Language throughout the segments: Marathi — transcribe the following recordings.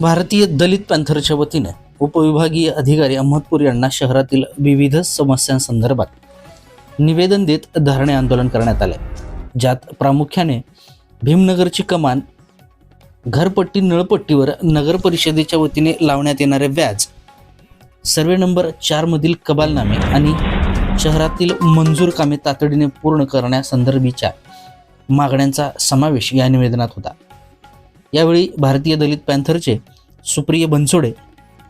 भारतीय दलित पॅन्थरच्या वतीने उपविभागीय अधिकारी अहमदपूर यांना शहरातील विविध समस्यांसंदर्भात निवेदन देत धरणे आंदोलन करण्यात आले ज्यात प्रामुख्याने भीमनगरची कमान घरपट्टी नळपट्टीवर नगर परिषदेच्या वतीने लावण्यात येणारे व्याज सर्वे नंबर चारमधील कबालनामे आणि शहरातील मंजूर कामे तातडीने पूर्ण करण्यासंदर्भीच्या मागण्यांचा समावेश या निवेदनात होता. यावेळी भारतीय दलित पॅन्थरचे सुप्रिय बनसोडे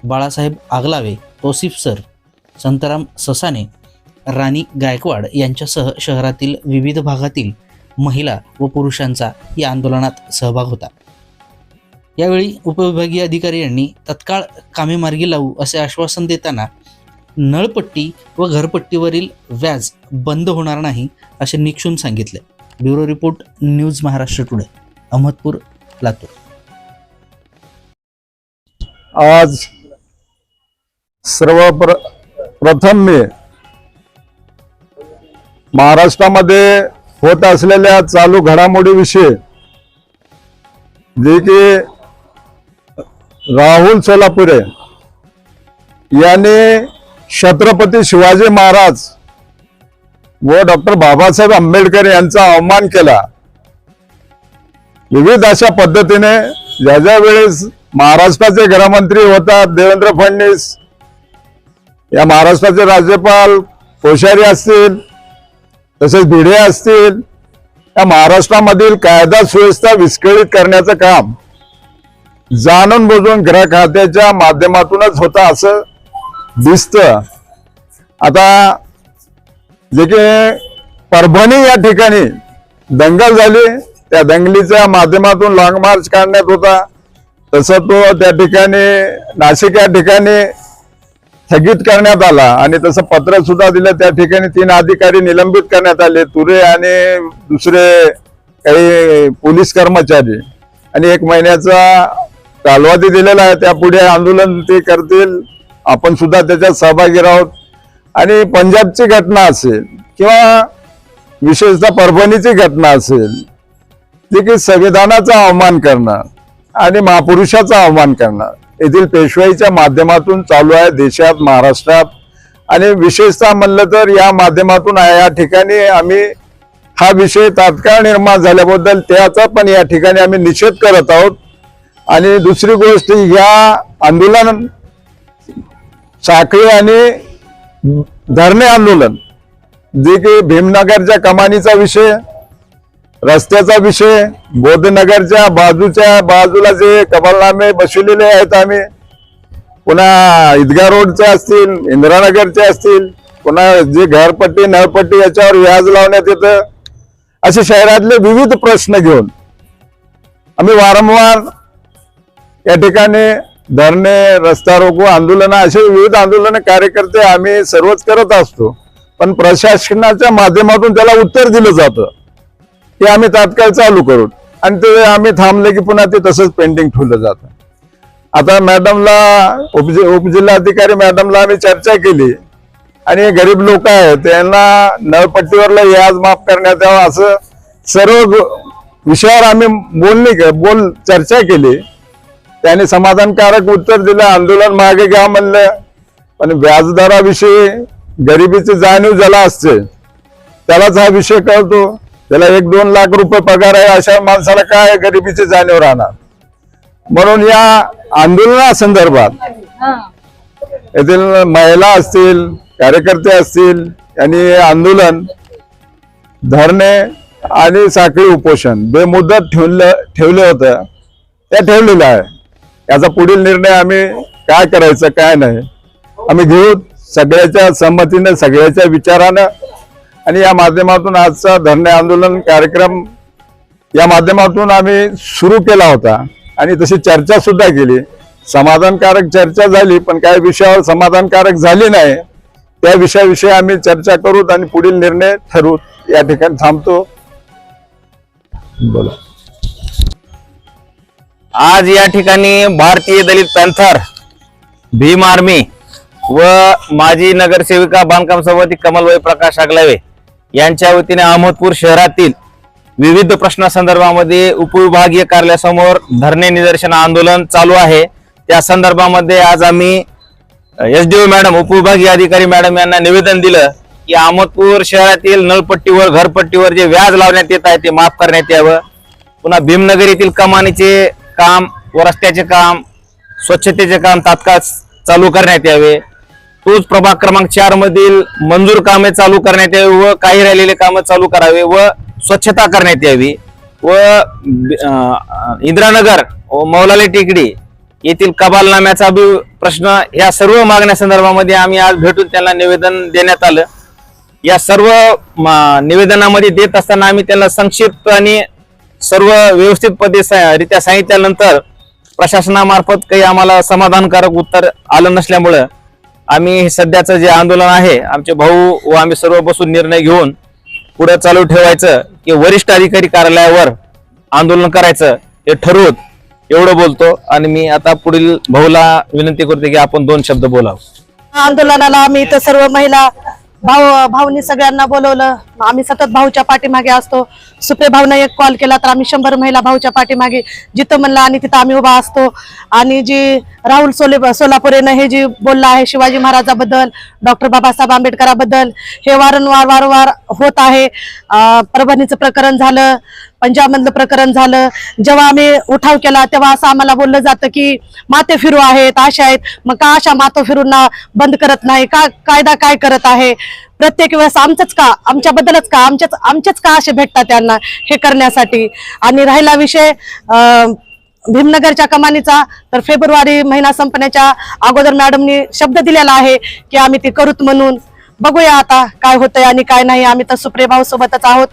बाळासाहेब आगलावे तोसिफ सर संतराम ससाने राणी गायकवाड यांच्यासह शहरातील विविध भागातील महिला व पुरुषांचा या आंदोलनात सहभाग होता. यावेळी उपविभागीय अधिकारी यांनी तत्काळ कामे मार्गी लावू असे आश्वासन देताना नळपट्टी व घरपट्टीवरील व्याज बंद होणार नाही असे निक्षून सांगितले. Bureau report news Maharashtra today Ahmedpur. Latur. आज सर्व प्रथम मी महाराष्ट्रामध्ये होत असलेल्या चालू घडामोडीविषयी जे की राहुल सोलापुरे यांनी छत्रपती शिवाजी महाराज व डॉक्टर बाबासाहेब आंबेडकर यांचा अवमान केला. विविध अशा पद्धतीने ज्या ज्या वेळेस महाराष्ट्राचे गृहमंत्री होतात देवेंद्र फडणवीस या महाराष्ट्राचे राज्यपाल कोश्यारी असतील तसेच भिडे असतील या महाराष्ट्रामधील कायदा सुव्यवस्था विस्कळीत करण्याचं काम जाणून बुजून ग्रह खात्याच्या माध्यमातूनच होतं असं दिसतं. आता जे की परभणी या ठिकाणी दंगल झाली. त्या दंगलीच्या माध्यमातून लॉंग मार्च काढण्यात होता. तसं तो त्या ठिकाणी नाशिक या ठिकाणी स्थगित करण्यात आला आणि तसं पत्र सुद्धा दिलं. त्या ठिकाणी तीन अधिकारी निलंबित करण्यात आले तुरे आणि दुसरे काही पोलीस कर्मचारी. आणि एक महिन्याचा कालावधी दिलेला आहे त्यापुढे आंदोलन ते करतील. आपण सुद्धा त्याच्यात सहभागी आहोत आणि पंजाबची घटना असेल किंवा विशेषतः परभणीची घटना असेल जे की संविधानाचा अवमान करणं आणि महापुरुषाचा अवमान करणं येथील पेशवाईच्या माध्यमातून चालू आहे देशात महाराष्ट्रात. आणि विशेषतः म्हणलं तर या माध्यमातून या ठिकाणी आम्ही हा विषय तात्काळ निर्माण झाल्याबद्दल त्याचा पण या ठिकाणी आम्ही निषेध करत आहोत. आणि दुसरी गोष्ट या आंदोलन साखळी आणि धरणे आंदोलन जे की भीमनगरच्या कमानीचा विषय रस्त्याचा विषय बोधनगरच्या बाजूच्या बाजूला जे कबलनामे बसवलेले आहेत आम्ही पुन्हा ईदगा रोडचे असतील इंदिरानगरचे असतील पुन्हा जे घरपट्टी नळपट्टी याच्यावर व्याज लावण्यात येतं असे शहरातले विविध प्रश्न घेऊन आम्ही वारंवार या ठिकाणी धरणे रस्ता रोको आंदोलन असे विविध आंदोलन कार्यकर्ते आम्ही सर्वच करत असतो. पण प्रशासनाच्या माध्यमातून त्याला उत्तर दिलं जातं. की आम्ही तात्काळ चालू करू. आणि ते आम्ही थांबले की पुन्हा ते तसंच पेंडिंग ठेवलं जातं. आता मॅडमला उपजि उपजिल्हाधिकारी मॅडमला आम्ही चर्चा केली. आणि हे गरीब लोक आहेत त्यांना नळपट्टीवरला व्याज माफ करण्यात यावं असं सर्व विषयावर आम्ही बोलणी बोल चर्चा केली. त्याने समाधानकारक उत्तर दिलं आंदोलन मागे घ्या म्हणलं. पण व्याजदराविषयी गरिबीची जाणीव ज्याला असते त्यालाच हा विषय कळतो. त्याला एक दोन लाख रुपये पगार आहे अशा माणसाला काय गरिबीची जाणीव राहणार? म्हणून या आंदोलनासंदर्भात येथील महिला असतील कार्यकर्ते असतील यांनी हे आंदोलन धरणे आणि साखळी उपोषण बेमुदत ठेवलं ठेवलं होतं त्या ठेवलेलं आहे. याचा पुढील निर्णय आम्ही काय करायचं काय नाही आम्ही घेऊ. सगळ्याच्या संमतीने सगळ्याच्या विचारानं आणि या माध्यमातून आजचा धरणे आंदोलन कार्यक्रम या माध्यमातून आम्ही सुरू केला होता. आणि तशी चर्चा सुद्धा केली. समाधानकारक चर्चा झाली पण काही विषयावर समाधानकारक झाली नाही. त्या विषयाविषयी आम्ही चर्चा करू आणि पुढील निर्णय ठरवू या ठिकाणी थांबतो. बोला. आज या ठिकाणी भारतीय दलित पॅन्थर भीम आर्मी व माजी नगरसेविका बांधकाम सभापती कमलबाई प्रकाश आगलावे यांच्या वतीने अहमदपूर शहरातील विविध प्रश्नासंदर्भामध्ये उपविभागीय कार्यालयासमोर धरणे निदर्शन आंदोलन चालू आहे. त्या संदर्भामध्ये आज आम्ही एस डी ओ मॅडम उपविभागीय अधिकारी मॅडम यांना निवेदन दिलं की अहमदपूर शहरातील नळपट्टीवर घरपट्टीवर जे व्याज लावण्यात येत आहे ते माफ करण्यात यावं. पुन्हा भीमनगर येथील कमानीचे काम व रस्त्याचे काम स्वच्छतेचे काम तात्काळ चालू करण्यात यावे. तोच प्रभाग क्रमांक चार मधील मंजूर कामे चालू करण्यात यावी व काही राहिलेले कामं चालू करावे व स्वच्छता करण्यात यावी व इंद्रानगर इंदिरानगर व मौलाली टेकडी येथील कबालनाम्याचा बी प्रश्न या सर्व मागण्या संदर्भामध्ये आम्ही आज भेटून त्यांना निवेदन देण्यात आलं. या सर्व निवेदनामध्ये देत असताना आम्ही त्यांना संक्षिप्त आणि सर्व व्यवस्थित पद्धती रित्या सांगितल्यानंतर प्रशासनामार्फत काही आम्हाला समाधानकारक उत्तर आलं नसल्यामुळं आम्ही सध्याचं जे आंदोलन आहे आमचे भाऊ व आम्ही सर्व बसून निर्णय घेऊन पुढे चालू ठेवायचं की वरिष्ठ अधिकारी कार्यालयावर आंदोलन करायचं हे ठरवत एवढं बोलतो. आणि मी आता पुढील भाऊला विनंती करतो की आपण दोन शब्द बोलावं. आंदोलनाला आम्ही इथं सर्व महिला भाऊ भाऊनी सगळ्यांना बोलवलं. आम्ही सतत भाऊच्या पाठीमागे असतो. सुप्रे भाऊनं एक कॉल केला तर आम्ही शंभर महिला भाऊच्या पाठीमागे जिथं म्हणलं आणि तिथं आम्ही उभा असतो. आणि जी राहुल सोले सोलापुरेनं हे जी बोललं आहे शिवाजी महाराजाबद्दल डॉक्टर बाबासाहेब आंबेडकराबद्दल हे वारंवार वारंवार होत आहे. परभणीचं प्रकरण झालं पंजाबमधलं प्रकरण झालं. जेव्हा आम्ही उठाव केला तेव्हा असं आम्हाला बोललं जातं की माते फिरू आहेत अशा आहेत. मग का अशा मातो फिरूंना बंद करत नाही? का कायदा काय करत आहे? प्रत्येक वेळेस आमचंच का आमच्याबद्दलच का आमच्याच आमचेच का असे भेटतात त्यांना हे करण्यासाठी? आणि राहिला विषय भीमनगरच्या कमानीचा तर फेब्रुवारी महिना संपण्याच्या अगोदर मॅडमनी शब्द दिलेला आहे की आम्ही ते करूत म्हणून. बघूया आता काय होतंय आणि काय नाही. आम्ही तर सुप्रिय भाऊ सोबतच आहोत.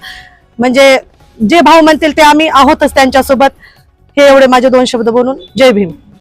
म्हणजे जे भाऊ म्हणतील ते आम्ही आहोतच त्यांच्यासोबत. हे एवढे माझे दोन शब्द बोलून. जय भीम.